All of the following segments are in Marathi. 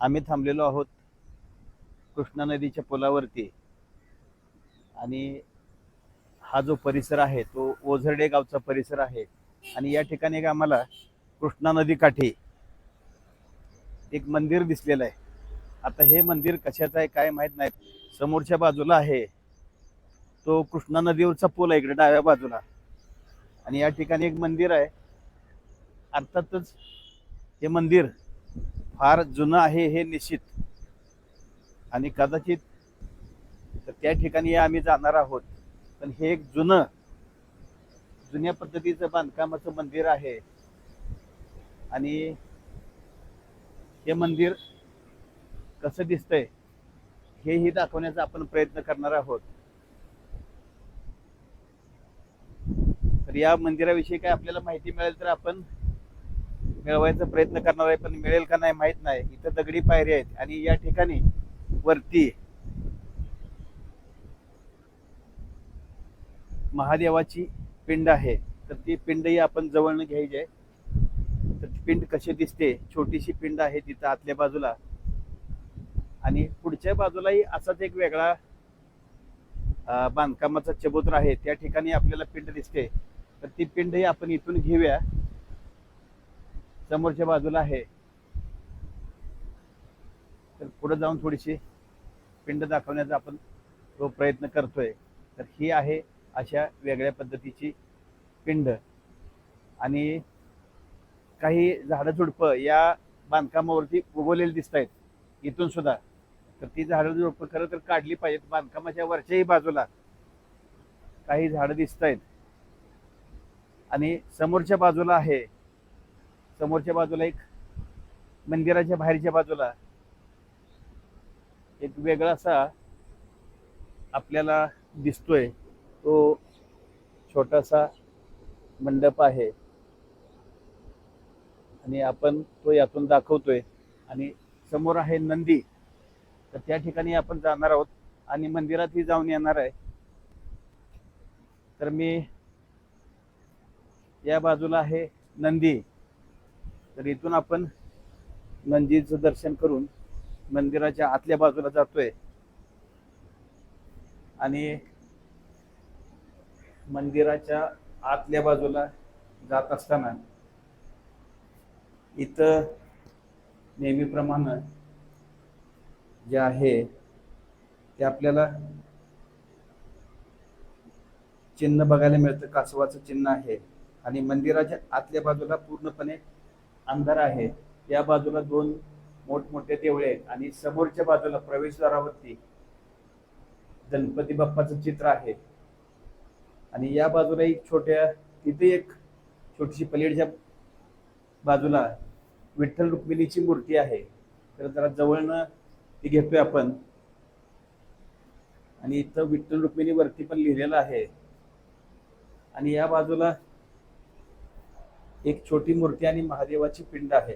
आम्ही थांबलेलो आहोत कृष्णा नदीच्या पुलावरती. आणि हा जो परिसर आहे तो ओझरडे गावचा परिसर आहे. आणि या ठिकाणी एक आम्हाला कृष्णा नदीकाठी एक मंदिर दिसलेलं आहे. आता हे मंदिर कशाचं आहे काय माहीत नाही. समोरच्या बाजूला आहे. तो कृष्णा नदीवरचा पूल आहे इकडे डाव्या बाजूला. आणि या ठिकाणी एक मंदिर आहे. अर्थातच हे मंदिर फार जुनं आहे हे निश्चित. आणि कदाचित तर त्या ठिकाणी आम्ही जाणार आहोत. पण हे एक जुनं जुन्या पद्धतीचं बांधकामाचं मंदिर आहे. आणि हे मंदिर कसं दिसतंय हेही दाखवण्याचा आपण प्रयत्न करणार आहोत. तर या मंदिराविषयी काय आपल्याला माहिती मिळेल तर आपण मिळवायचा प्रयत्न करणार आहे पण मिळेल का नाही माहीत नाही. इथं दगडी पायरी आहेत आणि या ठिकाणी वरती महादेवाची पिंड आहे. तर ती पिंडही आपण जवळनं घ्यायची आहे. तर ती पिंड कशी दिसते? छोटीशी पिंड आहे तिथं आतल्या बाजूला. आणि पुढच्या बाजूलाही असाच एक वेगळा बांधकामाचा चबुतर आहे. त्या ठिकाणी आपल्याला पिंड दिसते. तर ती पिंडही आपण इथून घेऊया. समोरच्या बाजूला आहे. तर पुढे जाऊन थोडीशी पिंड दाखवण्याचा आपण तो प्रयत्न करतोय. तर ही आहे अशा वेगळ्या पद्धतीची पिंड. आणि काही झाडं झुडपं या बांधकामावरती उगवलेली दिसत आहेत इथून सुद्धा. तर ती झाडं झुडपं खरं तर काढली पाहिजेत. बांधकामाच्या वरच्याही बाजूला काही झाडं दिसत आहेत आणि समोरच्या बाजूला आहे समोरच्या बाजूला एक मंदिराच्या बाहेरच्या बाजूला एक वेगळा असा आपल्याला दिसतोय. तो छोटासा मंडप आहे. आणि आपण तो यातून दाखवतोय. आणि समोर आहे नंदी. तर त्या ठिकाणी आपण जाणार आहोत. आणि मंदिरातही जाऊन येणार आहे. तर मी या बाजूला आहे नंदी. तर इथून आपण नंदीचं दर्शन करून मंदिराच्या आतल्या बाजूला जातोय. आणि मंदिराच्या आतल्या बाजूला जात असताना इथं नेहमीप्रमाणे जे आहे ते आपल्याला चिन्ह बघायला मिळतं. कासवाचं चिन्ह आहे. आणि मंदिराच्या आतल्या बाजूला पूर्णपणे अंधार आहे या बाजूला दोन मोठमोठे देवळे आहेत आणि समोरच्या बाजूला प्रवेशद्वारावरती गणपती बाप्पाचं चित्र आहे. आणि या बाजूला एक छोट्या तिथे एक छोटीशी पलीडच्या बाजूला विठ्ठल रुक्मिणीची मूर्ती आहे. तर जरा जवळनं ती घेतोय आपण. आणि इथं विठ्ठल रुक्मिणीवरती पण लिहिलेलं आहे. आणि या बाजूला एक छोटी मूर्ती आणि महादेवाची पिंड आहे.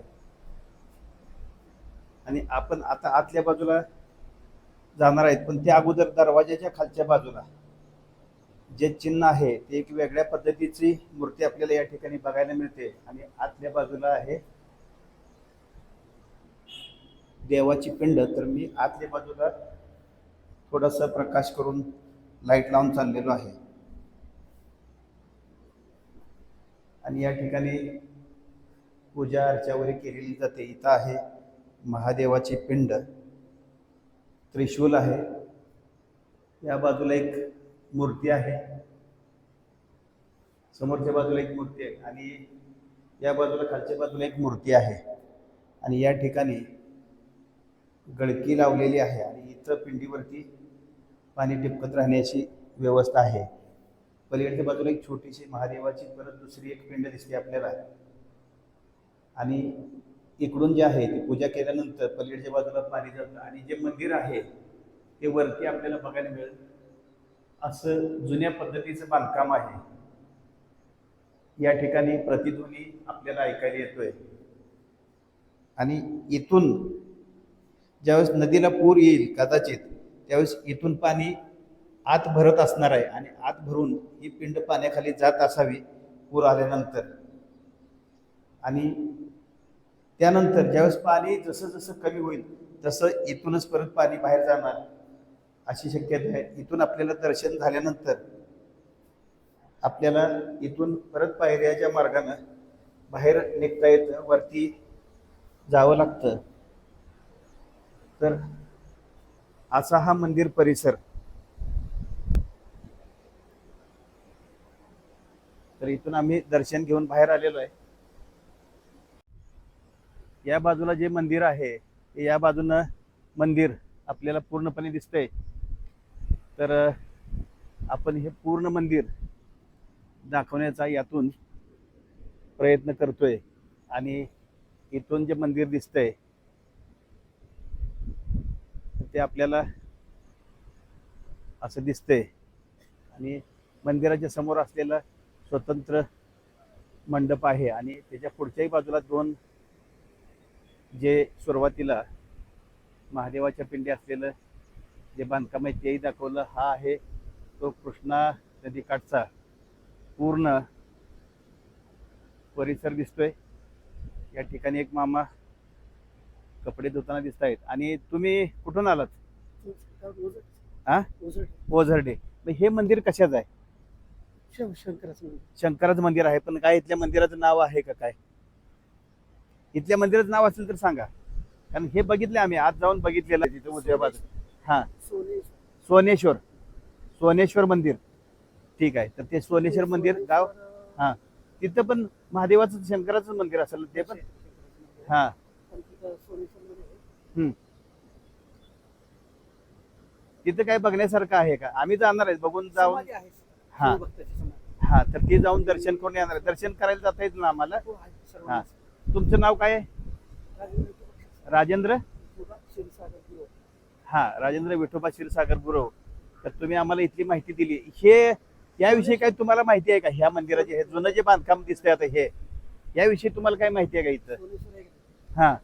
आणि आपण आता आतल्या बाजूला जाणार आहेत पण त्या अगोदर दरवाजाच्या खालच्या बाजूला जे चिन्ह आहे ते एक वेगळ्या पद्धतीची मूर्ती आपल्याला या ठिकाणी बघायला मिळते. आणि आतल्या बाजूला आहे देवाची पिंड. तर मी आतल्या बाजूला थोडासा प्रकाश करून लाइट लावून चाललेलो आहे. आणि या ठिकाणी पूजा अर्चा वगैरे केलेली जाते. इथं आहे महादेवाची पिंड. त्रिशूल आहे. या बाजूला एक मूर्ती आहे. समोरच्या बाजूला एक मूर्ती आहे आणि या बाजूला खालच्या बाजूला एक मूर्ती आहे. आणि या ठिकाणी गळकी लावलेली आहे आणि इथं पिंडीवरती पाणी टिपकत राहण्याची व्यवस्था आहे. पलीकडच्या बाजूला एक छोटीशी महादेवाची परत दुसरी एक पिंड दिसते आपल्याला. आणि इकडून जे आहे ती पूजा केल्यानंतर पलीकडच्या बाजूला पाणी जातं आणि जे मंदिर आहे ते वरती आपल्याला बघायला मिळेल. असं जुन्या पद्धतीचं बांधकाम आहे. या ठिकाणी प्रतिध्वनी आपल्याला ऐकायला येतोय. आणि इथून ज्यावेळेस नदीला पूर येईल कदाचित त्यावेळेस इथून पाणी आत भरत असणार आहे आणि आत भरून ही पिंड पाण्याखाली जात असावी पूर आल्यानंतर. आणि त्यानंतर ज्यावेळेस पाणी जसं जसं कमी होईल तसं इथूनच परत पाणी बाहेर जाणार अशी शक्यता आहे. इथून आपल्याला दर्शन झाल्यानंतर आपल्याला इथून परत पायऱ्याच्या मार्गानं बाहेर निघता येतं वरती जावं लागतं. तर असा हा मंदिर परिसर तर इथून आम्ही दर्शन घेऊन बाहेर आलेलो आहे. या बाजूला जे मंदिर आहे ते या बाजूनं मंदिर आपल्याला पूर्णपणे दिसतंय. तर आपण हे पूर्ण मंदिर दाखवण्याचा यातून प्रयत्न करतोय. आणि इथून जे मंदिर दिसतंय ते आपल्याला असं दिसतंय. आणि मंदिराच्या समोर असलेलं स्वतंत्र मंडप आहे आणि त्याच्या पुढच्याही बाजूला दोन जे सुरुवातीला महादेवाच्या पिंडी असलेलं जे बांधकाम आहे तेही दाखवलं. हा आहे तो कृष्णा नदीकाठचा पूर्ण परिसर दिसतोय. या ठिकाणी एक मामा कपडे धुताना दिसत आहेत आणि तुम्ही कुठून आलात? हा? ओझरडे. मग हे मंदिर कशाचं आहे? शंकराचं मंदिर. शंकराचं मंदिर आहे पण काय इथल्या मंदिराचं नाव आहे का काय? इथल्या मंदिराचं नाव असेल तर सांगा. कारण हे बघितले आम्ही आज जाऊन बघितलेलं आहे तिथं उजव्या बाजूला. हा. सोने सोनेश्वर. सोनेश्वर मंदिर. ठीक आहे. तर ते सोनेश्वर मंदिर गाव हा. तिथं पण महादेवाचं शंकराचं मंदिर असेल ते पण? हा. हम्म. तिथं काय बघण्यासारखं आहे का? आम्ही जाणार आहे बघून जाऊन. हा. हा तर ते जाऊन दर्शन करून येणार आहे. दर्शन करायला जाता येईल ना आम्हाला? हा. तुमचं नाव काय आहे? राजेंद्र? हा राजेंद्र विठोबा क्षीरसागर गुरव तर तुम्ही आम्हाला इथली माहिती दिली. हे याविषयी काय तुम्हाला माहिती आहे का? ह्या मंदिराचे हे जुनं जे बांधकाम दिसतंय आता हे याविषयी तुम्हाला काय माहिती आहे का इथं? हा.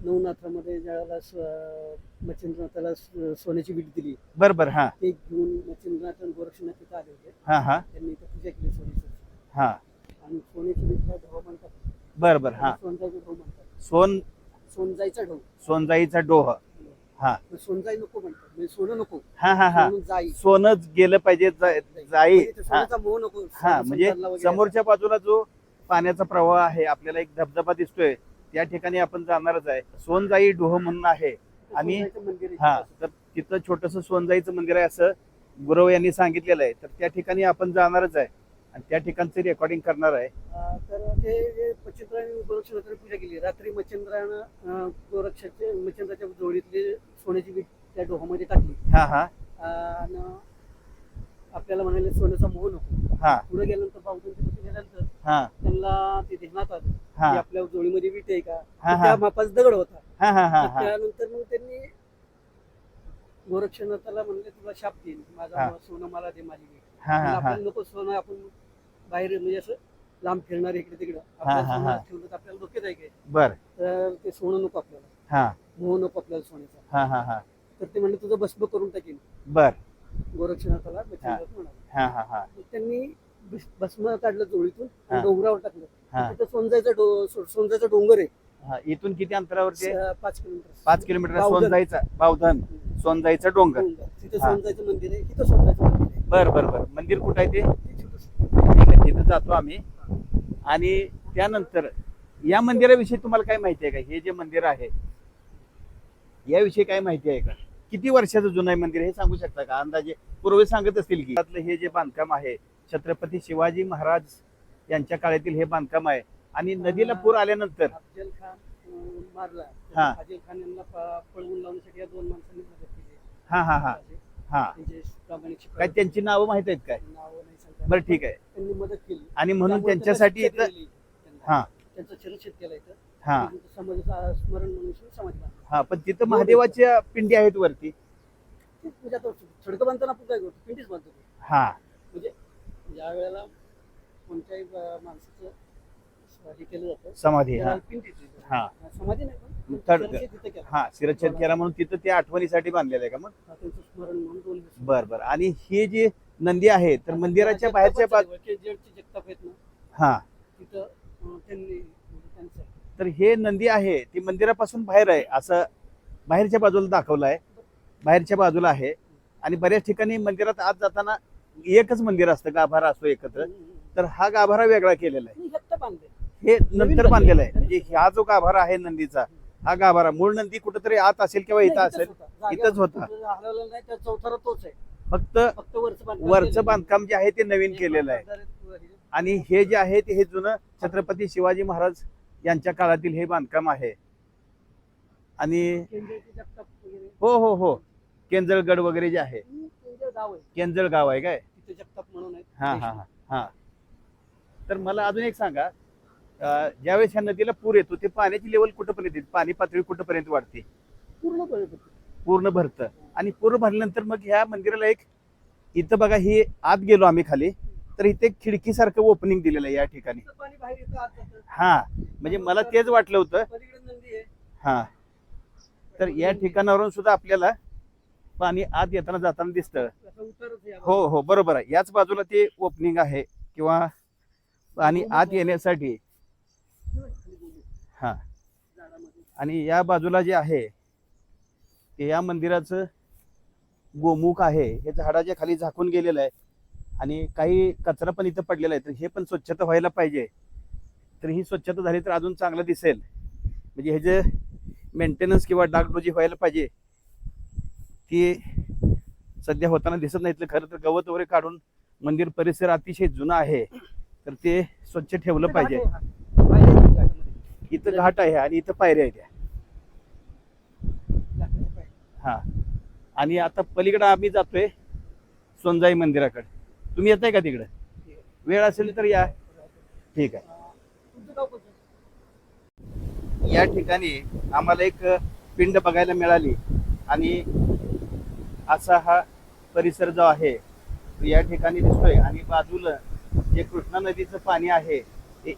नवनाथामध्ये ज्यावेळेला स- मच्छिंद्रनाथाला स- सोन्याची वीट दिली. बर बर हा. ते घेऊन मच्छिंद्रनाथ आणि गोरक्षनाथ तिथं आले होते. हा हा. त्यांनी इथं पूजा केली सोन्याची. हा. आणि सोन्याची वीट हा ढो म्हणतात बर बर हा सोनजाईचा ढो म्हणतात सोन सोनजाईचा ढो सोनजाईचा डोह हा. मग सोनजाई नको म्हणतात. म्हणजे सोनं नको. हा हा हा. सोनं जाई. सोनच गेलं पाहिजे जा- जाई. म्हणजे ते हा सोन्याचा मोह नको. हा सोनं म्हणजे वगैरे समोरच्या बाजूला जो पाण्याचा प्रवाह आहे आपल्याला एक धबधबा दिसतोय. त्या ठिकाणी आपण जाणारच आहे. सोनजाई डोह म्हणून आहे. आणि- हा तिथं. तर तिथं छोटस सोनजाईचं मंदिर आहे असं गुरव यांनी सांगितलेलं आहे. तर त्या ठिकाणी आपण जाणारच आहे. आणि त्या ठिकाणचं रेकॉर्डिंग करणार आहे. तर ते मच्छिंद्राने गोरक्षनाथाने पूजा केली. रात्री मच्छिंद्रानं अं, गोरक्षाचे मच्छिंद्राच्या जोडीतली सोन्याची वीट त्या डोहामध्ये टाकली. हा हा. आणि आपल्याला म्हणाले सोन्याचा मोह नको. हा. पुढे गेल्यानंतर तिथे गेल्यानंतर हा. त्यांना ते ध्यानात आलं. हा. की आपल्या जोडीमध्ये वीट आहे का? हा, हा. त्या मापाचा दगड होता. हा हा हा तर हा. त्यानंतर मग त्यांनी गोरक्षनाथाला म्हणले तुला शाप देईन. माझा. सोनं मला दे माझी वीट. हा हा हा. आपल्याला नको सोनं आपण बाहेर म्हणजे असं लांब फिरणार इकडे तिकडं. आपल्याला हा. सोनं ठेवलं तर आपल्याला डोक्यात आहे काय बर. तर ते सोनं नको आपल्याला. हा. मोह नको आपल्याला सोन्याचा. हा हा हा. तर ते म्हणले तुझं भस्म करून टाकेन. बर. गोरक्षनाथाला म्हणाले हा. हा हा त्यांनी भस- भस्म काढलं हा. आणि डोंगरावर टाकलं. तिथं सोनजायचा डो सो- सोनजायचा डोंगर आहे. हा इथून किती अंतरावरती आहे? स- पाच किलोमीटर. पाच किलोमीटर बावधन. सोनजाईचा बावधन. सोनजाईचा डोंगर. डोंगर. तिथं हा. सोनजायचं मंदिर आहे तिथं सोनजायचं मंदिर आहे. बर बर बर. मंदिर कुठं आहे ते? ते छोटंसं. ठीक आहे तिथं जातो आम्ही. आणि त्यानंतर या मंदिराविषयी तुम्हाला काय माहिती आहे का? हे जे मंदिर आहे याविषयी काय माहिती आहे का? किती वर्षाचं जुनं आहे मंदिर हे सांगू शकता का? अंदाजे पूर्वी सांगत असतील की त्यातलं हे जे बांधकाम आहे छत्रपती शिवाजी महाराज यांच्या काळातील हे बांधकाम आहे आणि नदीला पूर आल्यानंतर अफजल खान मारला. हा. अफजल खान यांना प- पळवून लावण्यासाठी या दोन माणसांनी मदत केली. हा हा हा. हा. त्यांचे प्रामाणिक काय. त्यांची नावं माहीत आहेत काय? नावं नाही सांगता बरं ठीक आहे. त्यांनी मदत केली. आणि म्हणून त्यामुळे त्यांच्यासाठी इथं त्यांना. हा. त्यांचं चिरच्छेद केला इथं हा समाजाचं स्मरण म्हणून समाज बांधला. हा पण तिथं महादेवाच्या पिंडी आहेत वरती ते म्हणजे आता थडकं बांधताना आपण काय करतो पिंडीच बांधतो हा म्हणजे ज्या वेळेला कोणत्याही अं, माणसाचं हे केलं जातं समाधी हा त्याला पिंडीच. हा. समाधी नाही पण थडकं. चिरच्छेद तिथं केला. हा शिरच्छेद केला म्हणून तिथं ते आठवणीसाठी बांधलेलं आहे का मग हा, त्यांचं स्मरण म्हणून दोन दिवस. बर बर आणि हे जे नंदी आहे तर मंदिराच्या बाहेरच्या बाजू जगताप आहेत ना हा तिथं अं, त्यांनी तर हे नंदी आहे ती मंदिरापासून बाहेर आहे असं बाहेरच्या बाजूला दाखवलं आहे बाहेरच्या बाजूला आहे. आणि बऱ्याच ठिकाणी मंदिरात आत जाताना एकच मंदिर असतं गाभारा असतो एकत्र. तर हा गाभारा वेगळा केलेला आहे. हे नंतर बांधलेलं. आहे. म्हणजे हा जो गाभारा आहे नंदीचा हा गाभारा मूळ नंदी कुठेतरी आत असेल किंवा इथं असेल इथंच होता. फक्त वरचं बांधकाम जे आहे ते नवीन. केलेलं आहे. आणि हे जे आहे ते हे जुनं छत्रपती शिवाजी महाराज यांच्या काळातील हे बांधकाम आहे. आणि हो हो हो. केंजळगड वगैरे जे आहे. केंजळ गाव आहे. काय? हा हा हा हा. तर मला अजून एक सांगा ज्यावेळेस ह्या नदीला पूर येतो ते पाण्याची लेवल कुठपर्यंत येते? पाणी पातळी कुठपर्यंत वाढते? पूर्णपणे पूर्ण भरतं. आणि पूर्ण भरल्यानंतर मग ह्या मंदिराला एक इथं बघा ही आत गेलो आम्ही खाली. तर इथे खिडकीसारखं ओपनिंग दिलेलं आहे या ठिकाणी. हा म्हणजे मला तेच वाटलं होतं. हा. तर या ठिकाणावरून सुद्धा आपल्याला पाणी आत येताना जाताना दिसतं. हो हो बरोबर आहे. याच बाजूला ते ओपनिंग आहे किंवा पाणी आत येण्यासाठी. हा. आणि या बाजूला जे आहे ते या मंदिराचं गोमुख आहे. हे झाडाच्या खाली झाकून गेलेलं आहे. आणि काही कचरा पण इथं पडलेला आहे तर हे पण स्वच्छता व्हायला पाहिजे. तर ही स्वच्छता झाली तर अजून चांगलं दिसेल. म्हणजे हे जे मेंटेनन्स किंवा डागडोजी व्हायला पाहिजे ती सध्या होताना दिसत नाही खरं तर गवत वगैरे काढून मंदिर परिसर अतिशय जुना आहे. तर ते स्वच्छ ठेवलं पाहिजे. इथं घाट आहे आणि इथं पायऱ्या आहेत. हा. आणि आता पलीकडे आम्ही जातोय सोनजाई मंदिराकडे. तुम्ही येताय का तिकडे? वेळ असेल तर या. ठीक आहे. या ठिकाणी आम्हाला एक पिंड बघायला मिळाली आणि असा हा परिसर जो आहे तो या ठिकाणी दिसतोय आणि बाजूला जे कृष्णा नदीचं पाणी आहे ते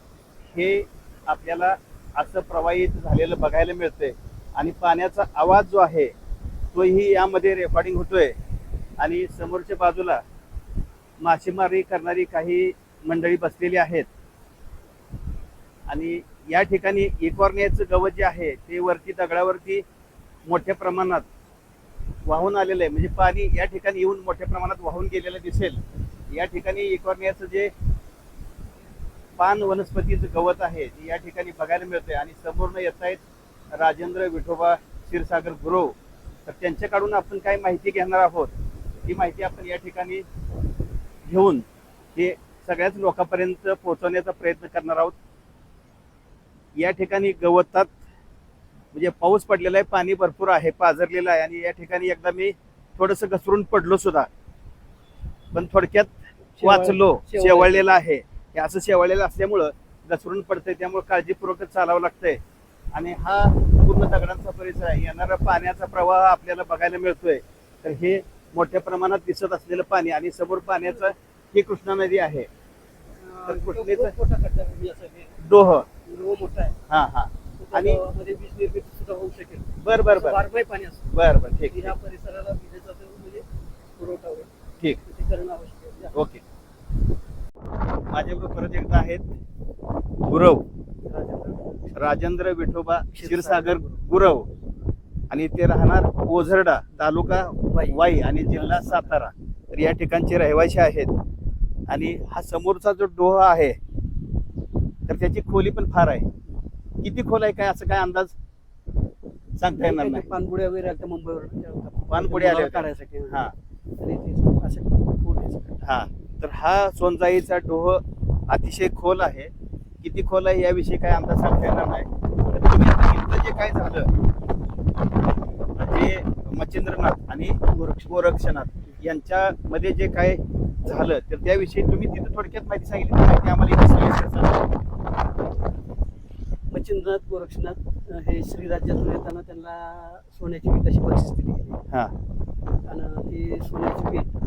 हे आपल्याला असं प्रवाहित झालेलं बघायला मिळतंय. आणि पाण्याचा आवाज जो आहे तोही यामध्ये रेकॉर्डिंग होतोय. आणि समोरच्या बाजूला मासेमारी करणारी काही मंडळी बसलेली आहेत. आणि या ठिकाणी इकॉर्नियाचं गवत जे आहे ते वरती दगडावरती मोठ्या प्रमाणात वाहून आलेलं आहे. म्हणजे पाणी या ठिकाणी येऊन मोठ्या प्रमाणात वाहून गेलेलं दिसेल. या ठिकाणी इकॉर्नियाचं जे पान वनस्पतीचं गवत आहे ते या ठिकाणी बघायला मिळतंय. आणि समोरनं येत आहेत राजेंद्र विठोबा क्षीरसागर गुरव. तर त्यांच्याकडून आपण काय माहिती घेणार आहोत? ती माहिती आपण या ठिकाणी घेऊन ते सगळ्याच लोकांपर्यंत पोहोचवण्याचा प्रयत्न करणार आहोत. या ठिकाणी गवतात म्हणजे पाऊस पडलेला आहे पाणी भरपूर आहे पाझरलेलं आहे आणि या ठिकाणी एकदा मी थोडस घसरून पडलो सुद्धा. पण थोडक्यात वाचलो शेवाळ- शेवळलेलं आहे. हे असं शेवळलेलं असल्यामुळं घसरून पडतंय त्यामुळे काळजीपूर्वकच चालावं लागतंय. आणि हा पूर्ण दगडांचा परिसर आहे. येणारा पाण्याचा प्रवाह आपल्याला बघायला मिळतोय. तर हे मोठ्या प्रमाणात दिसत असलेलं पाणी आणि समोर पाण्याचं ही कृष्णा नदी आहे. तर कृष्णेचं- म्हणजे हे. डोह. हा हा. आणि- बर बर बर. बारमाही पाणी असतं. बर बर. ठीक म्हणजे ठीक. आहे. ओके. माझ्याबरोबर परत एकदा आहेत गुरव. राजेंद्र विठोबा क्षीरसागर गुरव. आणि ते राहणार ओझरडा तालुका वाई. वाई आणि जिल्हा सातारा. तर या ठिकाणचे रहिवासी आहेत. आणि हा समोरचा जो डोह आहे तर त्याची खोली पण फार आहे. किती खोल आहे काय? असं काय अंदाज सांगता येणार नाही पानपुड्या वगैरे आल्या मुंबईवर पानपुड्या आल्या. काढायसाठी हा. तरी. हा. तर हा सोनजाईचा डोह अतिशय खोल आहे. किती खोल आहे याविषयी काय अंदाज सांगता येणार नाही. तर तुम्ही आता जे काय झालं जे मच्छिंद्रनाथ आणि गोरक्ष गोरक्षनाथ यांच्यामध्ये जे काय झालं तर त्याविषयी तुम्ही तिथं थोडक्यात माहिती सांगितली. माहिती आम्हाला. मच्छिंद्रनाथ गोरक्षनाथ हे श्रीराज्यातून येताना त्यांना सोन्याची वीट अशी बक्षीस दिली गेली. हा. आणि ती सोन्याची वीट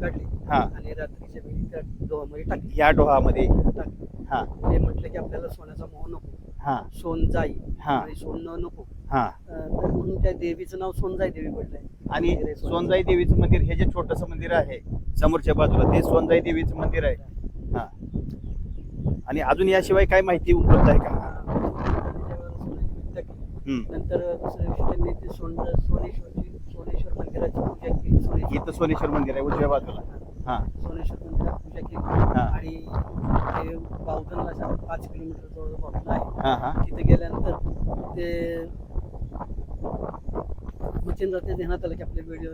काढली. हा. आणि रात्रीच्या वेळी त्या डोहामध्ये टाकली. या डोहामध्ये. टाकली. हा. ते म्हटलं की आपल्याला सोन्याचा मोह नको. हा. सोन जाई हा. आणि सोनं नको. हा. अं, तर म्हणून त्या देवीचं नाव सोनजाई देवी पडलंय. आणि सोनजाई. देवीचं मंदिर हे जे छोटस मंदिर आहे समोरच्या बाजूला ते सोनजाई देवीचं मंदिर आहे. हा. आणि अजून याशिवाय काय माहिती उपलब्ध आहे का? हम्म. नंतर दुसऱ्या दिवशी त्यांनी ते सोन सोनेश्वरची सोनेश्वर मंदिराची पूजा केली सोनेश्वर इथं सोनेश्वर मंदिर आहे उजव्या बाजूला. हा. सोनेश्वर मंदिरात पूजा केली. हा. आणि ते बावधनला अशा पाच किलोमीटर जवळ बावधन आहे. हा हा. तिथे गेल्यानंतर ते मच्छिंद्राच्या ध्यानात आलं की आपल्या वेळ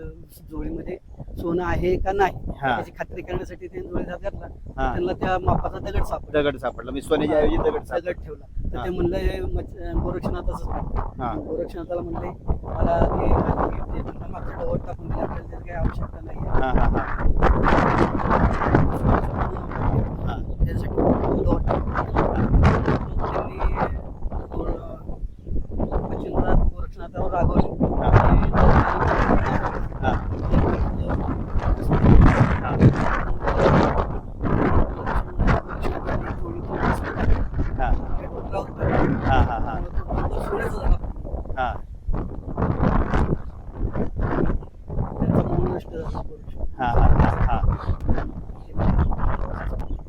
जोडीमध्ये सोनं आहे का नाही हा. त्याची खात्री करण्यासाठी त्यांनी हात घातला हा. त्यांना त्या मापाचा दगड सापडला दगड सापडला मी सोन्याच्या ऐवजी दगड सापडला दगड ठेवला तर हा. ते म्हणलं हे आहे. हा गोरक्षनाथाला म्हणले मला ते दे. म्हणलं मागच्या डोळ्यात टाकून दिले आपल्याला त्याची काही आवश्यकता नाही हा हा हा त्यासाठी डोळ्यात टाकून दिले. त्यांनी गोर- मच्छिंद्रनाथ गोरक्षनाथावर रागवले हा. आणि हा गोरक्षनाथाने थोडी थोडी सोनं हा पेट्रोल लावलं. हा हा हा तो सोन्याचा झाला. हा त्यांचा मोह नष्ट झाला गोरक्षनाथ. हा हा हा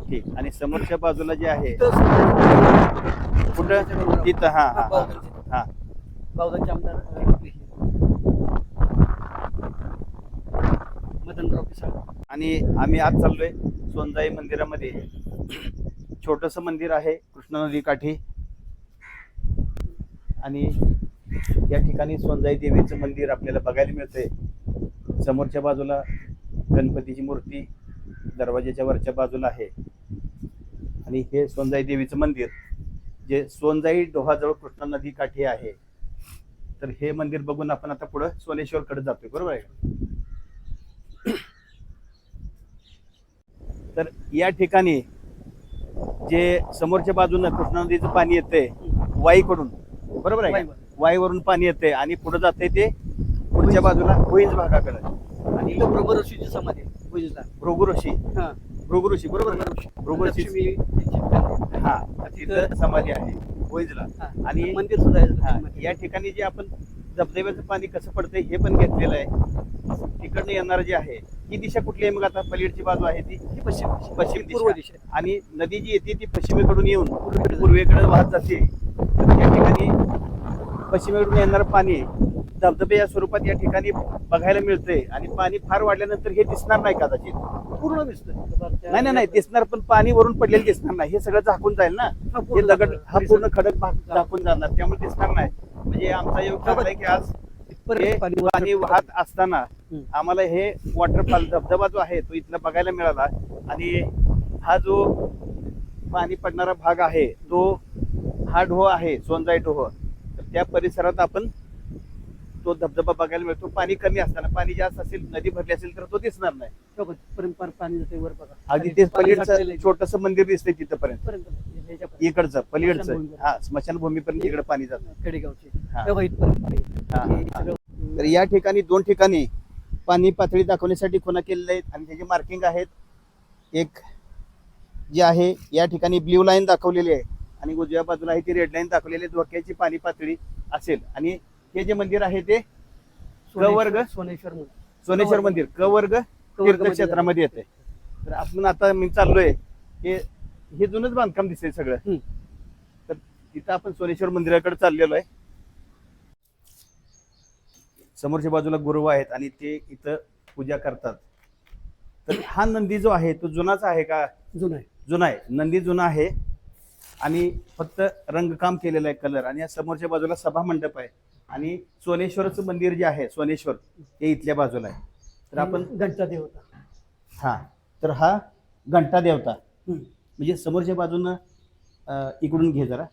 ठीक आणि समोरच्या बाजूला जे आहे कुठं? तिथं हा हा हा बावधनचं. हा. बावधनचे आमदार अं, आपले हे. मदनराव पिसाळ. आणि आम्ही आज चाललोय सोनजाई मंदिरामध्ये. छोटस मंदिर आहे कृष्णा नदी काठी. आणि या ठिकाणी सोनजाई देवीचं मंदिर आपल्याला बघायला मिळतंय. समोरच्या बाजूला गणपतीची मूर्ती दरवाजाच्या वरच्या बाजूला आहे. आणि हे सोनजाई देवीचं मंदिर जे सोनजाई डोहाजवळ कृष्णा नदी काठी आहे तर हे मंदिर बघून आपण आता पुढं सोनेश्वरकडे जातोय बरोबर आहे? तर या ठिकाणी जे समोरच्या बाजूनं कृष्णा नदीचं पाणी येतंय वाईकडून बरोबर आहे. वाईवरून. पाणी येतंय आणि पुढे जाते ते पुढच्या बाजूला होईज भागाकडे. आणि इथं बरोबर ऋषीची समाधी आहे, भुजला भृगु ऋषी हा भृगु ऋषी बरोबर ना? हा तिथं समाधी आहे हा. आणि मंदिर सुद्धा आहे हा, या ठिकाणी जे आपण धबधब्याचं पाणी कसं पडतंय हे पण घेतलेलं आहे. तिकडनं येणार जे आहे ही दिशा कुठली आहे मग आता? पलीकडची बाजू आहे ती? पश्चिम. पश्चिम पूर्व दिशा. आणि नदी जी येते ती पश्चिमेकडून येऊन पूर्वेकडे वाहत जाते. तर या ठिकाणी पश्चिमेकडून येणारं पाणी धबधबे या स्वरूपात या ठिकाणी बघायला मिळतंय. आणि पाणी फार वाढल्यानंतर हे दिसणार नाही कदाचित. पूर्ण दिसतोय. नाही नाही नाही दिसणार पण पाणी वरून पडलेलं दिसणार नाही. हे सगळं झाकून जाईल ना. हा, दगड. हा पूर्ण खडक भाग झाकून जाणार. त्यामुळे दिसणार नाही. म्हणजे आमचा योग आहे की आज पाणी वाहत असताना. आम्हाला हे वॉटरफॉल धबधबा जो आहे तो इथला बघायला मिळाला. आणि हा जो पाणी पडणारा भाग आहे तो हा ढोह आहे सोनजाई ढोह. तर त्या परिसरात आपण तो धबधबा बघायला मिळतो. पाणी कमी असताना पाणी जास्त असेल नदी भरली असेल तर तो दिसणार नाही. पार पाणी जाते वर बघा. अगदी ते पलीकडचं. छोटस मंदिर दिसतंय तिथपर्यंत. इकडचं पलीकडचं. हा स्मशानभूमीपर्यंत इकडे पाणी जातं. खेडेगावचे. हा. हा, हे. हा. तर या ठिकाणी दोन ठिकाणी पाणी पातळी दाखवण्यासाठी खुणा केलेल्या आहेत. आणि त्याची मार्किंग आहेत. एक जे आहे या ठिकाणी ब्ल्यू लाईन दाखवलेली आहे. आणि उजव्या बाजूला आहे ती रेड लाईन दाखवलेली आहे. धोक्याची पाणी पातळी असेल. आणि हे जे मंदिर आहे ते क वर्ग सोनेश्वर मंदिर. सोनेश्वर मंदिर क वर्ग तीर्थक्षेत्रामध्ये येते. तर आपण आता मी चाललोय. हे हे जुनच बांधकाम दिसतंय सगळं. तर तिथं आपण सोनेश्वर मंदिराकडे चाललेलो आहे. समोरच्या बाजूला गुरु आहेत आणि ते इथं पूजा करतात. तर हा नंदी जो आहे तो जुनाच आहे का? जुनं आहे. जुना आहे. नंदी जुना आहे. आणि फक्त रंगकाम केलेलं आहे कलर. आणि या समोरच्या बाजूला सभा मंडप आहे. आणि सोनेश्वरचं मंदिर जे आहे सोनेश्वर हे इथल्या बाजूला आहे. तर आपण घंटा देवता हा तर हा घंटा देवता. म्हणजे समोरच्या बाजूनं अं, इकडून घे जरा.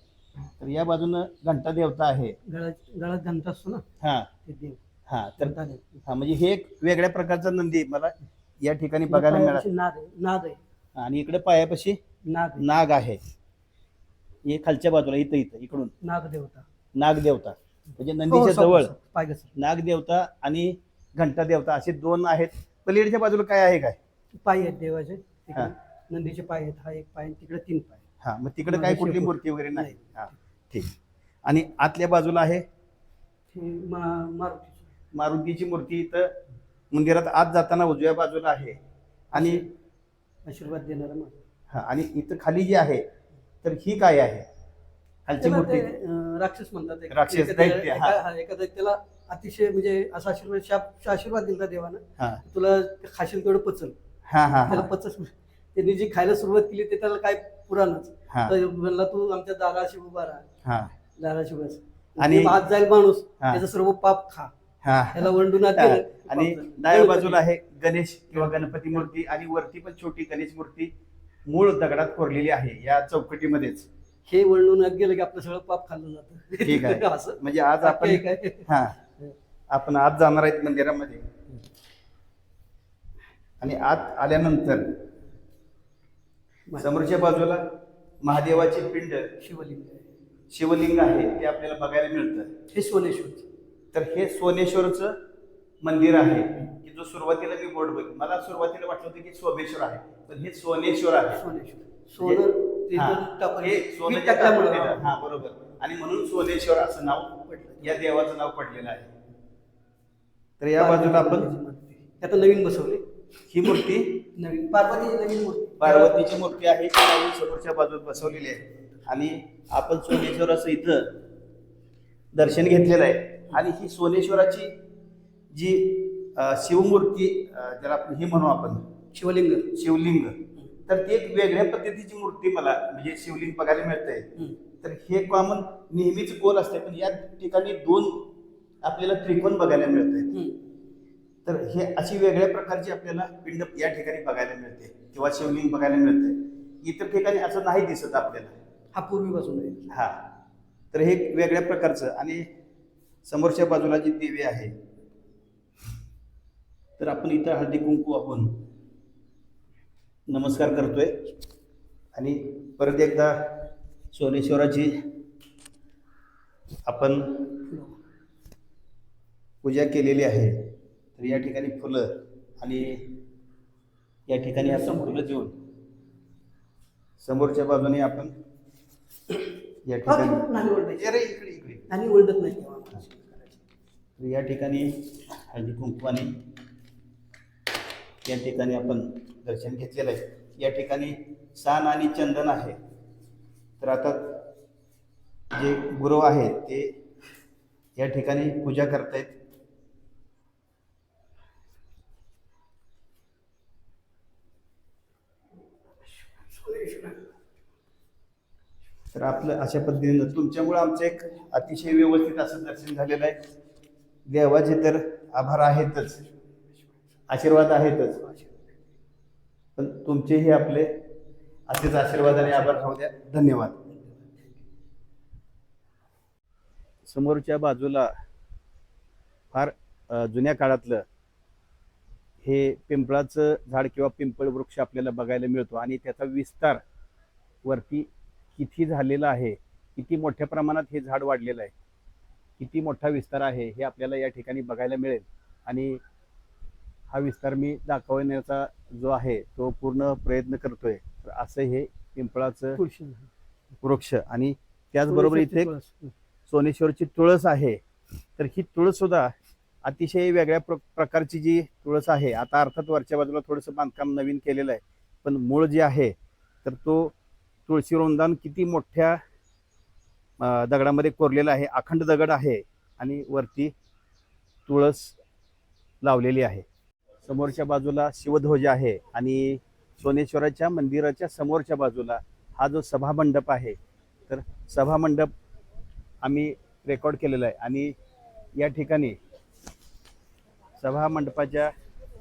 तर या बाजूनं घंटा देवता आहे. गळ्यात घंटा असतो ना? हा. ते देव. हा तर घंटा देव. हा म्हणजे हे एक वेगळ्या प्रकारचा नंदी मला या ठिकाणी बघायला पायापाशी मिळाला नाद आहे. नाद आहे. आणि इकडे पायापाशी नाग आहे. नाग आहे. हे खालच्या बाजूला इथं इथं इकडून. नाग देवता नाग देवता म्हणजे हो, नंदीच्या जवळ समोर. पाय घसर. नाग देवता आणि घंटा देवता असे दोन आहेत पलीकडच्या बाजूला काय आहे काय पाय आहेत देवाचे हा. नंदीचे पाय आहेत हा एक पाय आणि तिकडे तीन पाय हा मग तिकडे काय कुठली. मूर्ती वगैरे नाही नाही. हा ठीक आणि आतल्या बाजूला आहे हे मा- मारुतीचे मारुतीची मूर्ती इथं मंदिरात आत जाताना उजव्या बाजूला आहे आणि आशीर्वाद देणारा मारुती. हा आणि इथं खाली जी आहे तर ही काय आहे खालची त्याला मूर्ती. ते, अं, राक्षस म्हणतात एक- राक्षस, एखाद्या- दैत्य, हा. एका- हा, एका दैत्याला अतिशय म्हणजे असा आशीर्वाद शाप आशीर्वाद दिला देवानं. हा. तुला खाशील तेवढं पचल. हा हा त्याला हा. पचल. त्यांनी जी खायला सुरुवात केली ते त्याला काय पुराणच. हा. तर म्हणला तू आमच्या दाराशी उभा राहा. हा. दाराशी बस. आणि- आणि आत जाईल माणूस. हा. त्याचं सर्व पाप खा. हा. त्याला वंडून आत आणि झालं. डाव्या बाजूला आहे गणेश किंवा गणपती मूर्ती आणि वरती पण छोटी गणेश मूर्ती मूळ दगडात कोरलेली आहे या चौकटीमध्येच. हे वळणून आत गेलं की आपलं सगळं पाप खाल्लं जातं. ठीक आहे. असं. म्हणजे आज आपण ठीक आहे. हा. आपण आज जाणार आहेत मंदिरामध्ये. आणि आत आल्यानंतर समोरच्या बाजूला महादेवाचे पिंड शिवलिंग. शिवलिंग आहे ते आपल्याला बघायला मिळतं. हे सोनेश्वर. तर हे सोनेश्वरचं मंदिर आहे की जो सुरुवातीला मी बोर्ड बघ मला सुरुवातीला वाटलं होतं की सोमेश्वर आहे पण हे सोनेश्वर आहे. सोनेश्वर. सोनं हा. हे सोनं हा बरोबर. आणि म्हणून सोनेश्वर असं नाव पडलं. या देवाचं नाव पडलेलं आहे. तर या बाजूला आपण आता नवीन बसवले. ही मूर्ती? नवीन. पार्वती नवीन मूर्ती. पार्वतीची मूर्ती आहे ती नवीन समोरच्या बाजूत बसवलेली आहे. आणि आपण सोनेश्वर असं इथं दर्शन घेतलेलं आहे. आणि ही सोनेश्वराची जी शिवमूर्ती ज्याला आपण हे म्हणू आपण. शिवलिंग. शिवलिंग. तर ती एक वेगळ्या पद्धतीची मूर्ती मला म्हणजे शिवलिंग बघायला हम्म. तर हे कॉमन नेहमीच गोल असते पण या ठिकाणी दोन आपल्याला त्रिकोण बघायला हम्म. तर हे अशी वेगळ्या प्रकारची आपल्याला पिंड या ठिकाणी बघायला मिळते किंवा शिवलिंग बघायला मिळते. इतर ठिकाणी असं नाही दिसत आपल्याला. हा पूर्वीपासून हा. तर हे वेगळ्या प्रकारचं आणि समोरच्या बाजूला जी देवी आहे तर आपण इथं हळदी कुंकू वाहून नमस्कार करतोय आणि परत एकदा सोनेश्वराची आपण पूजा केलेली आहे तर या ठिकाणी फुलं आणि या ठिकाणी आपण फुलं देऊन समोरच्या बाजूने आपण या ठिकाणी. अरे इकडे नाही. तर या ठिकाणी हळदी कुंकवाने या ठिकाणी आपण दर्शन घेतलेलं आहे. या ठिकाणी सान आणि चंदन आहे. तर आता जे गुरु आहेत ते या ठिकाणी पूजा करतायत. तर आपलं अशा पद्धतीनं तुमच्यामुळं आमचं एक अतिशय व्यवस्थित असं दर्शन झालेलं आहे. देवाचे तर आभार आहेतच. आशीर्वाद आहेतच. पण तुमचेही आपले असेच आशीर्वाद आणि आभार राहू द्या. धन्यवाद. समोरच्या बाजूला फार जुन्या काळातलं हे पिंपळाचं झाड किंवा पिंपळ वृक्ष आपल्याला बघायला मिळतो आणि त्याचा विस्तार वरती किती झालेला आहे किती मोठ्या प्रमाणात हे झाड वाढलेलं आहे किती मोठा विस्तार आहे हे आपल्याला या ठिकाणी बघायला मिळेल. आणि हा विस्तार मी दाखवण्याचा जो आहे तो पूर्ण प्रयत्न करतोय तर असं हे पिंपळाचं. वृक्ष आणि त्याचबरोबर इथे. सोनेश्वरची तुळस आहे तर ही तुळस सुद्धा अतिशय वेगळ्या प्र प्रकारची जी तुळस आहे आता अर्थात वरच्या बाजूला थोडंसं बांधकाम नवीन केलेलं आहे पण मूळ जे आहे तर तो तुळशी वृंदावन किती मोठ्या दगडामध्ये कोरलेला आहे अखंड दगड आहे आणि वरती तुळस लावलेली आहे समोरच्या बाजूला शिवध्वज आहे आणि सोनेश्वराच्या मंदिराच्या समोरच्या बाजूला हा जो सभामंडप आहे तर सभामंडप आम्ही रेकॉर्ड केलेलं आहे आणि या ठिकाणी सभा मंडपाच्या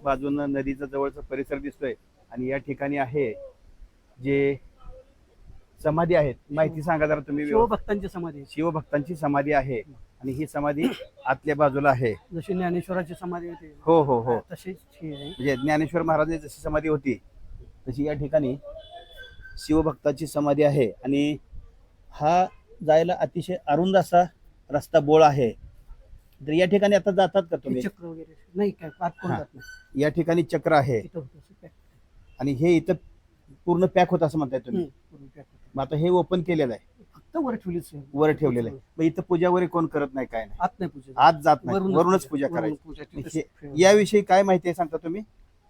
बाजूनं नदीचा जवळचा परिसर दिसतोय आणि या ठिकाणी आहे जे समाधी आहेत माहिती सांगा जरा तुम्ही. शिवभक्तांची समाधी. शिवभक्तांची समाधी आहे आणि ही समाधी आतल्या बाजूला आहे. जशी ज्ञानेश्वराची समाधी होती. हो हो हो. तशीच ही आहे. म्हणजे ज्ञानेश्वर महाराजांची जशी समाधी होती तशी या ठिकाणी शिवभक्ताची समाधी आहे. आणि हा जायला अतिशय अरुंद असा रस्ता बोळ आहे. तर या ठिकाणी आता जातात का तुम्ही? चक्र वगैरे नाही काय आत कोण. जात नाही. या ठिकाणी चक्र आहे. इथं होतं असं pack. आणि हे इथं पूर्ण पॅक होत असं म्हणताय तुम्ही. हम्म, होतं. मग आता हे ओपन केलेलं आहे. फक्त वर ठेवलीच आहे. वर ठेवलेलं आहे. मग इथं पूजा वगैरे कोण करत नाही काय नाही? आत नाही पूजा आत जात नाही. वरूनच पूजा करायची. याविषयी काय माहिती आहे सांगता तुम्ही?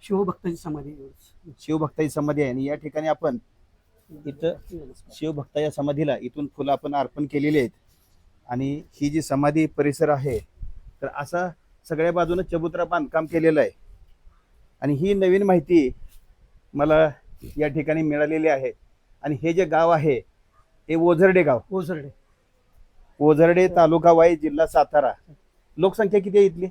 शिवभक्ताची समाधी आहे एवढंच. शिवभक्ताची समाधी आहे. आणि या ठिकाणी आपण इथं. शिवभक्ताच्या समाधीला इथून फुलं आपण अर्पण केलेली आहेत. आणि ही जी समाधी परिसर आहे तर असा सगळ्या बाजूनं चबुतरा बांधकाम केलेलं आहे. आणि ही नवीन माहिती मला या ठिकाणी मिळालेली आहे. आणि हे जे गाव आहे हे ओझरडे गाव. ओझरडे. ओझरडे तालुका वाई जिल्हा सातारा. लोकसंख्या किती आहे इथली?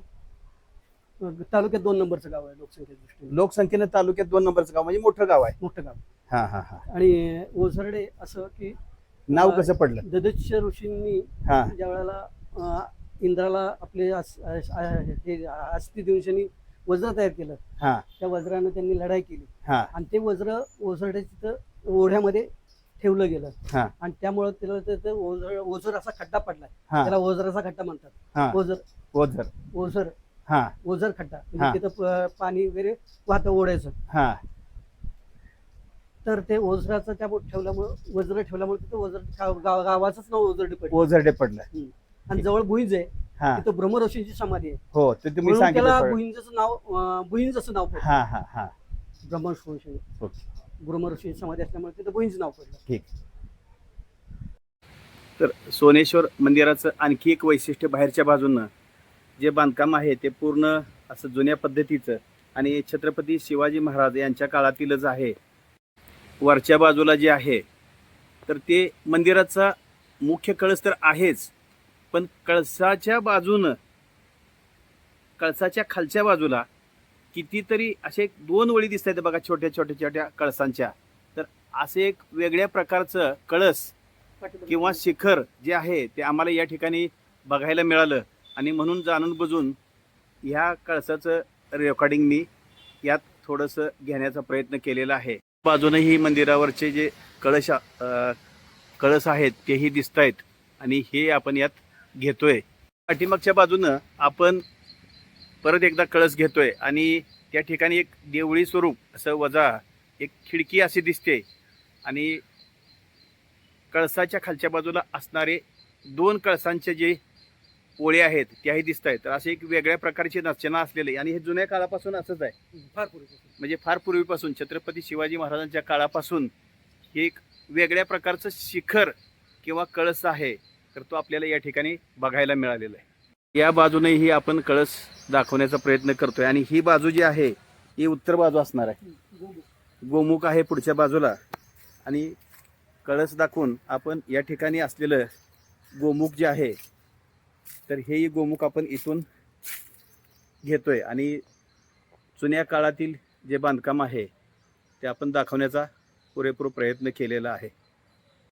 तालुक्यात दोन नंबरचं गाव आहे लोकसंख्या दृष्टीने. लोकसंख्येनं तालुक्यात दोन नंबरचं गाव म्हणजे मोठं गाव आहे. मोठं गाव. हा हा हा. आणि ओझरडे असं की नाव कसं पडलं? ददच्य ऋषींनी हा. ज्या वेळेला अं, इंद्राला आपले हे अस्ति दिवसांनी वज्र तयार केलं हा. त्या वज्रानं त्यांनी लढाई केली. हा. आणि ते वज्र ओझरडे तिथं ओढ्यामध्ये ठेवलं गेलं. आणि त्यामुळं त्याला तिथं ओझर ओझर असा खड्डा पडलाय. त्याला ओझराचा खड्डा म्हणतात. ओझर. ओझर. ओझर. ओझर खड्डा. म्हणजे तिथं पाणी वगैरे वाहतं ओढायचं. हा. तर ते ओझराचं त्या ठेवल्यामुळं वज्र ठेवल्यामुळे तिथं ओझर गाव- गाव- गावाचंच नाव ओझरडे पडलं. ओझरडे पडलं. आणि जवळ भुईंज आहे. हा. तिथं ब्रह्मऋषींची समाधी आहे. हो ते तुम्ही म्हणून त्याला सांगितलं भुईंजचं नाव भुईंज असं नाव हा हा हा. ब्रह्मऋषी ओके ब्रह्मऋषी समाधी असल्यामुळे तिथं भुईंच नाव पडलं. ठीक. तर सोनेश्वर मंदिराचं आणखी एक वैशिष्ट्य बाहेरच्या बाजूनं जे बांधकाम आहे ते पूर्ण असं जुन्या पद्धतीचं आणि छत्रपती शिवाजी महाराज यांच्या काळातीलच आहे. वरच्या बाजूला जे आहे तर ते मंदिराचा मुख्य कळस तर आहेच पण कळसाच्या बाजूनं कळसाच्या खालच्या बाजूला कितीतरी असे एक दोन वळी दिसत आहेत बघा छोट्या छोट्या छोट्या कळसांच्या. तर असे एक वेगळ्या प्रकारचं कळस किंवा शिखर जे आहे ते आम्हाला या ठिकाणी बघायला मिळालं. आणि म्हणून जाणून बुजून ह्या कळसाचं रेकॉर्डिंग मी यात थोडंसं घेण्याचा प्रयत्न केलेला आहे. बाजूनही मंदिरावरचे जे कळश कळस आहेत तेही दिसत आहेत आणि हे आपण यात घेतोय. पाठीमागच्या बाजूनं आपण परत एकदा कळस घेतोय आणि त्या ठिकाणी एक देवळी स्वरूप असं वजा एक खिडकी अशी दिसते. आणि कळसाच्या खालच्या बाजूला असणारे दोन कळसांचे जे ओळे आहेत त्याही दिसत आहेत तर असे एक वेगळ्या प्रकारची रचना असलेले आणि हे जुन्या काळापासून असंच आहे. फार पूर्वीपासून. म्हणजे फार पूर्वीपासून छत्रपती शिवाजी महाराजांच्या काळापासून हे एक वेगळ्या प्रकारचं शिखर किंवा कळस आहे तर तो आपल्याला या ठिकाणी बघायला मिळालेला आहे. या बाजूनेही आपण कळस दाखवण्याचा प्रयत्न करतोय. आणि ही बाजू जी आहे ही उत्तर बाजू असणार आहे. गोमुख आहे पुढच्या बाजूला. आणि कळस दाखवून आपण या ठिकाणी असलेलं गोमुख जे आहे तर हेही गोमुख आपण इथून घेतोय. आणि जुन्या काळातील जे बांधकाम आहे ते आपण दाखवण्याचा पुरेपूर प्रयत्न केलेला आहे.